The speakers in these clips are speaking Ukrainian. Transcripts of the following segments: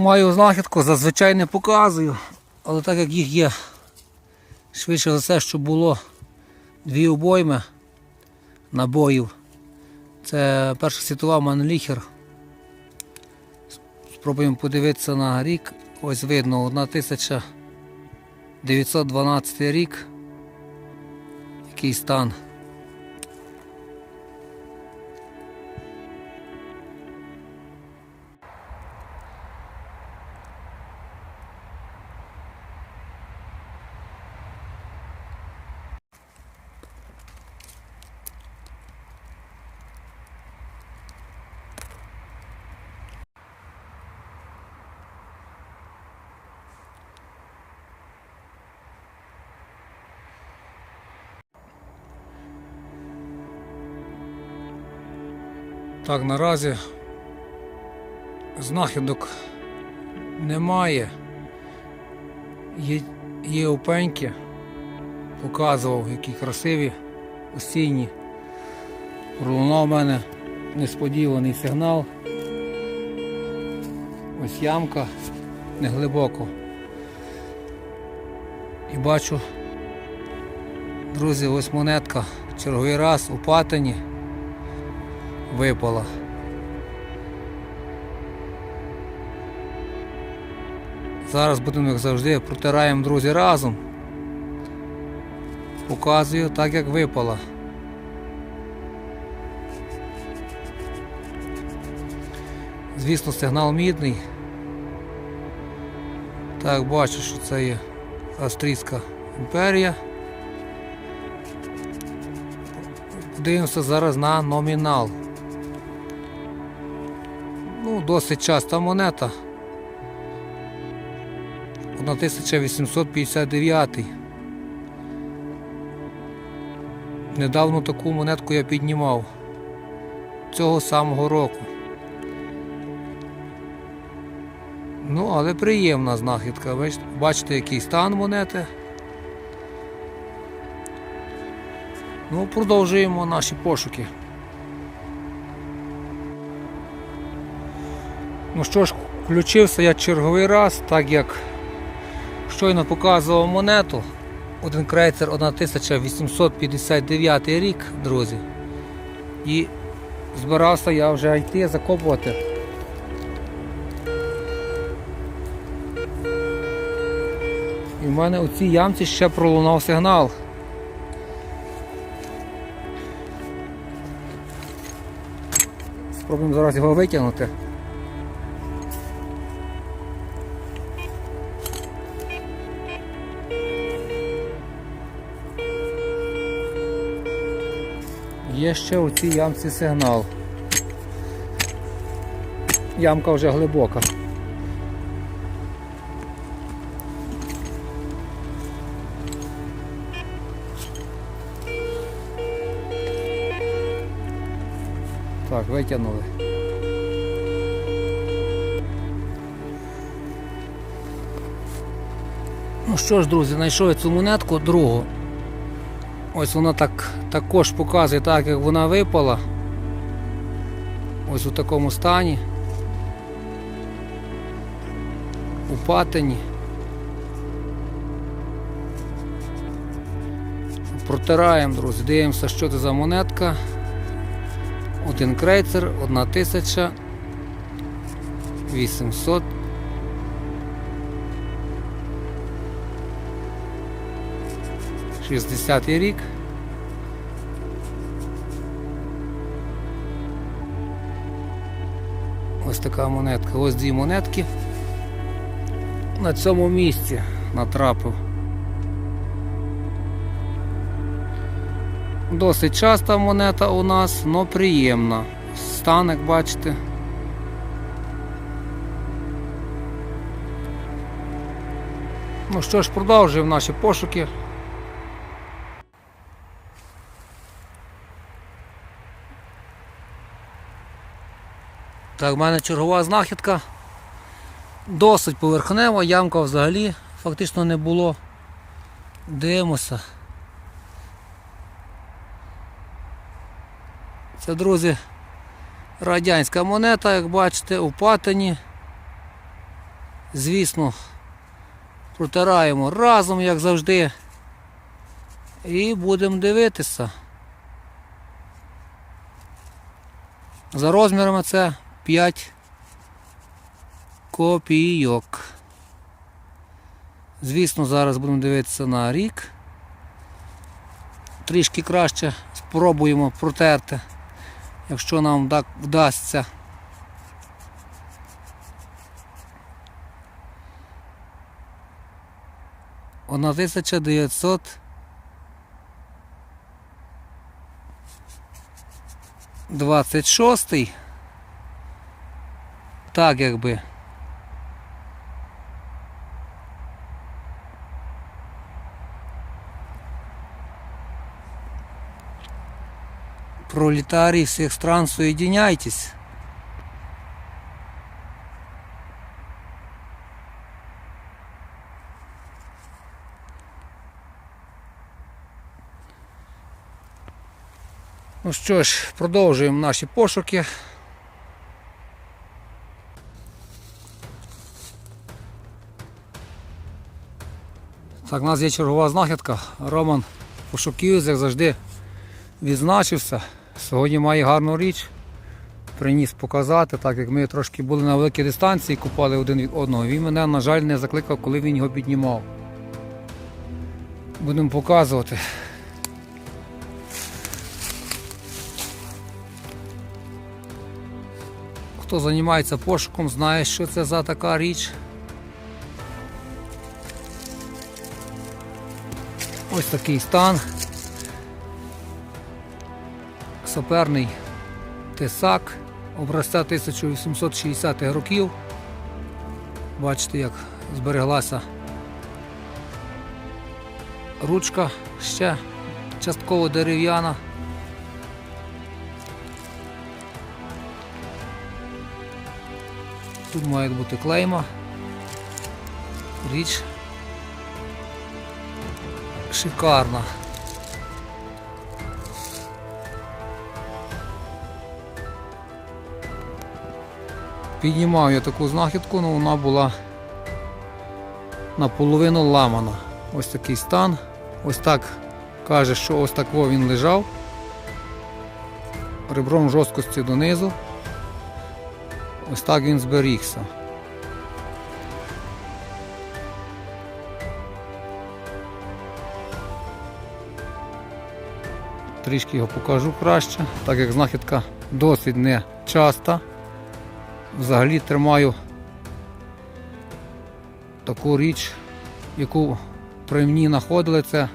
Маю знахідку, зазвичай не показую, але так як їх є швидше за все, що було дві обойми набоїв. Це Перша світова Манліхер. Спробуємо подивитися на рік. Ось видно 1912 рік. Який стан. Так, наразі знахідок немає. Є, є опеньки, показував, які красиві, осінні. Пролунав мене несподіваний сигнал. Ось ямка неглибоко. І бачу, друзі, ось монетка. Черговий раз у патині випала. Зараз будемо, як завжди, протираємо, друзі, разом. Показую так, як випала. Звісно, сигнал мідний. Так, бачу, що це є Австрійська імперія. Подивимося зараз на номінал. Досить часта монета. 1859. Недавно таку монетку я піднімав. Цього самого року. Ну, але приємна знахідка. Бачите, бачите, який стан монети. Ну, продовжуємо наші пошуки. Ну що ж, включився я черговий раз, так як щойно показував монету. Один крейцер 1859 рік, друзі. І збирався я вже йти закопувати. І в мене у цій ямці ще пролунав сигнал. Спробуємо зараз його витягнути. Є ще у цій ямці сигнал. Ямка вже глибока. Так, витягнули. Ну що ж, друзі, знайшов я цю монетку другу. Ось вона так також показує так, як вона випала. Ось у такому стані. У патині. Протираємо, друзі, дивимося, що це за монетка. Один крейцер, одна тисяча. 800. Шістдесятий рік. Ось така монетка. Ось дві монетки. На цьому місці натрапив. Досить часта монета у нас, але приємна. Стан, бачите. Ну що ж, продовжуємо наші пошуки. Так, в мене чергова знахідка. Досить поверхнево, ямка взагалі фактично не було. Дивимося. Це, друзі, радянська монета, як бачите, у патині. Звісно, протираємо разом, як завжди. І будемо дивитися. За розмірами це 5 копійок. Звісно, зараз будемо дивитися на рік. Трішки краще спробуємо протерти, якщо нам вдасться. Дев'ятсот двадцять шостий. Так якби. Пролетарии всех стран, соединяйтесь. Ну що ж, продовжуємо наші пошуки. Так, у нас є чергова знахідка. Роман пошуківець, як завжди, відзначився. Сьогодні має гарну річ. Приніс показати, так як ми трошки були на великій дистанції, купали один від одного. Він мене, на жаль, не закликав, коли він його піднімав. Будемо показувати. Хто займається пошуком, знає, що це за така річ. Ось такий стан. Саперний тесак образця 1860-х років. Бачите, як збереглася ручка ще частково дерев'яна. Тут має бути клейма. Річ шикарна. Піднімав я таку знахідку, але вона була наполовину ламана. Ось такий стан. Ось так каже, що ось так він лежав. Ребром жорсткості донизу. Ось так він зберігся. Трішки його покажу краще, так як знахідка досить не часта. Взагалі тримаю таку річ, яку при мені знаходили, це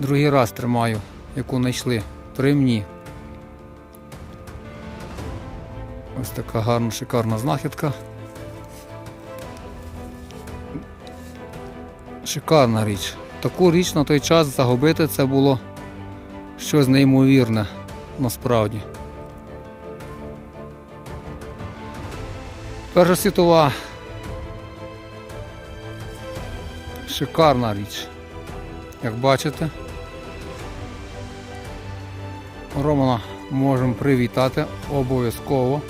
другий раз тримаю, яку знайшли при мені. Ось така гарна, шикарна знахідка. Шикарна річ. Таку річ на той час загубити це було щось неймовірне насправді. Перша світова. Шикарна річ. Як бачите. Романа можемо привітати обов'язково.